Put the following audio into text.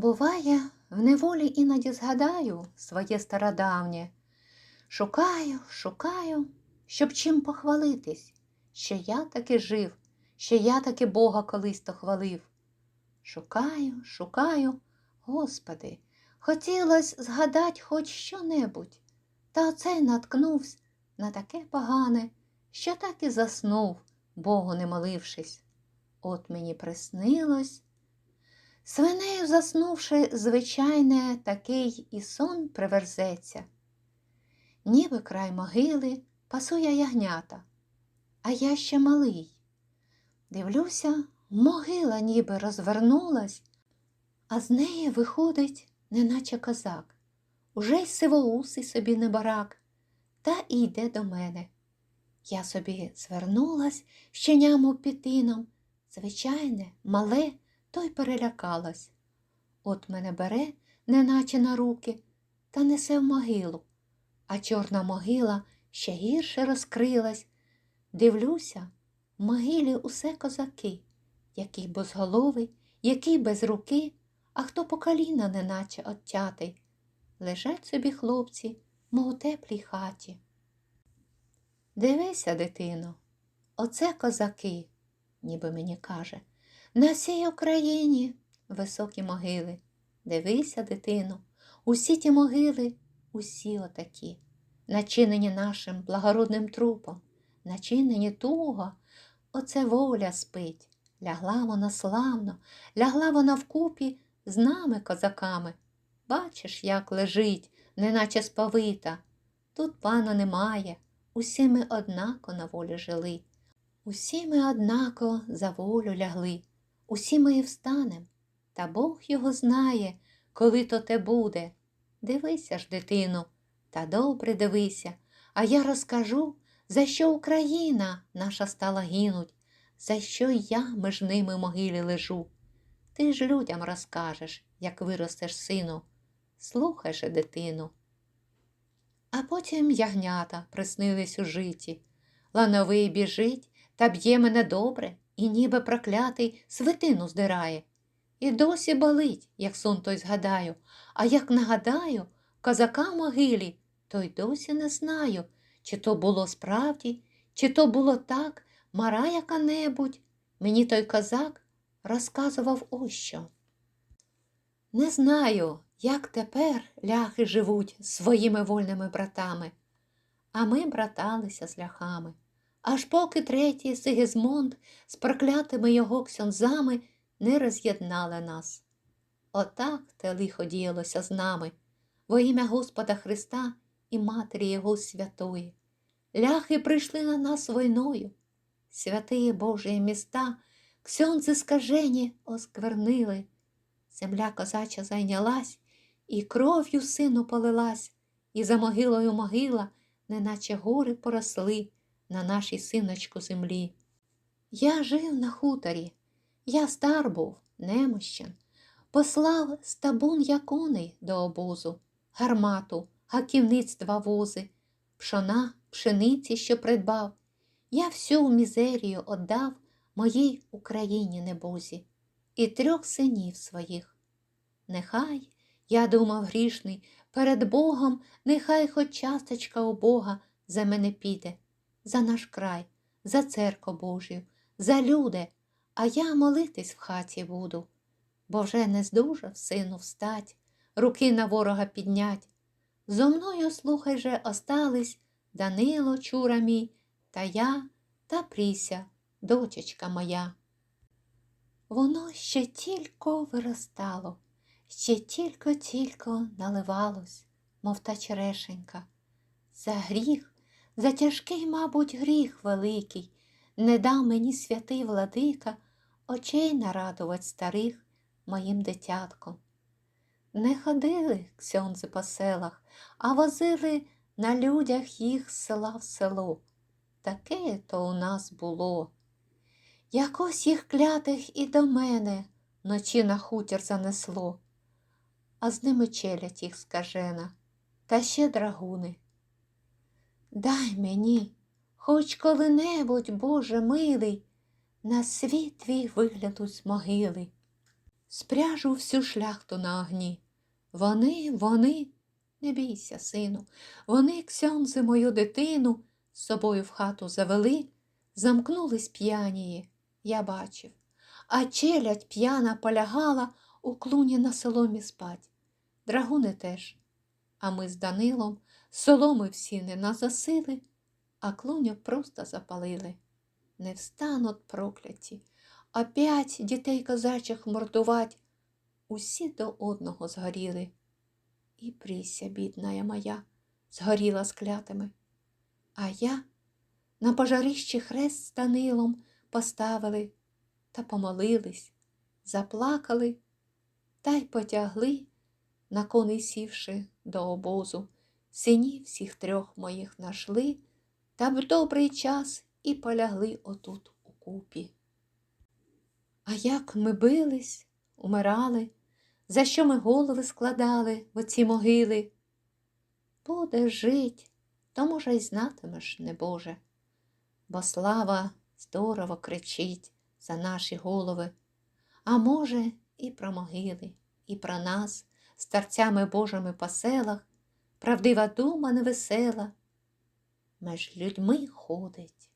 Буває, в неволі іноді згадаю своє стародавнє. Шукаю, шукаю, щоб чим похвалитись, що я таки жив, що я таки Бога колись то хвалив. Шукаю, шукаю, Господи, хотілось згадать хоч що-небудь, та оцей наткнувся на таке погане, що так і заснув, Богу не молившись. От мені приснилось. Свинею заснувши, звичайне, такий і сон приверзеться. Ніби край могили пасує ягнята, а я ще малий. Дивлюся, могила ніби розвернулась, а з неї виходить, неначе козак, уже й сивоусий собі не барак, та і йде до мене. Я собі звернулась щеням пітином, звичайне, мале, то й перелякалась. От мене бере, неначе на руки, та несе в могилу, а чорна могила ще гірше розкрилась. Дивлюся, в могилі усе козаки, який безголовий, який без руки, а хто по коліна неначе оттятий. Лежать собі хлопці, мов у теплій хаті. Дивися, дитино, оце козаки, ніби мені каже, на всій Україні високі могили. Дивися, дитино, усі ті могили, усі отакі, начинені нашим благородним трупом, начинені туго, оце воля спить. Лягла вона славно, лягла вона вкупі з нами, козаками. Бачиш, як лежить, неначе сповита. Тут пана немає, усі ми однако на волі жили. Усі ми однако за волю лягли, усі ми і встанем, та Бог його знає, коли то те буде. Дивися ж, дитину, та добре дивися, а я розкажу, за що Україна наша стала гинуть, за що я між ними могилі лежу. Ти ж людям розкажеш, як виростеш сину. Слухай же, дитину. А потім ягнята приснились у житі. Лановий біжить та б'є мене добре і ніби проклятий свитину здирає. І досі болить, як сон той згадаю, а як нагадаю, козака в могилі, то й досі не знаю, чи то було справді, чи то було так, мара яка-небудь. Мені той козак розказував ось що. Не знаю, як тепер ляхи живуть своїми вольними братами, а ми браталися з ляхами, аж поки третій Сигизмунд з проклятими його ксьонзами не роз'єднали нас. Отак те лихо діялося з нами, во ім'я Господа Христа і Матері Його Святої. Ляхи прийшли на нас війною, святиє Божі міста, ксьонзи скажені осквернили. Земля козача зайнялась, і кров'ю сину полилась, і за могилою могила, неначе гори поросли на нашій синочку землі. Я жив на хуторі, я стар був, немощен, послав стабун яконий до обозу, гармату, гаківництва вози, пшона, пшениці, що придбав. Я всю мізерію отдав моїй Україні небозі і трьох синів своїх. Нехай, я думав грішний, перед Богом, нехай хоч часточка у Бога за мене піде, за наш край, за церкву Божю, за люди, а я молитись в хаті буду, бо вже не здужав сину встать, руки на ворога піднять. Зо мною, слухай же, остались Данило, чура мій, та я та Пріся, дочечка моя. Воно ще тільки виростало, ще тільки-тільки наливалось, мов та черешенька. За гріх, за тяжкий, мабуть, гріх великий, не дав мені святий владика очей нарадувать старих моїм дитятком. Не ходили ксьонзи по селах, а возили на людях їх з села в село. Таке то у нас було. Якось їх клятих і до мене ночі на хутір занесло, а з ними челядь їх скажена, та ще драгуни. Дай мені, хоч коли-небудь, Боже милий, на світ твій вигляду з могили. спряжу всю шляхту на огні. Вони, вони, не бійся, сину, вони, ксьонзи, мою дитину, з собою в хату завели, замкнулись п'яніє, я бачив, а челядь п'яна полягала у клуні на соломі спать. Драгуни теж, а ми з Данилом соломи всі не назасили, а клуню просто запалили. Не встануть прокляті, опять дітей козачих мордувать, усі до одного згоріли. І пріся, бідная моя, згоріла з клятими. А я на пожарищі хрест з Данилом поставили та помолились, заплакали та й потягли, на коней сівши до обозу. Синів всіх трьох моїх нашли, та в добрий час і полягли отут у купі. А як ми бились, умирали, за що ми голови складали в оці могили? Буде жить, то, може, й знатимеш, небоже, бо слава здорово кричить за наші голови, а може, і про могили, і про нас, старцями Божими по селах, правдива дума невесела, меж людьми ходить.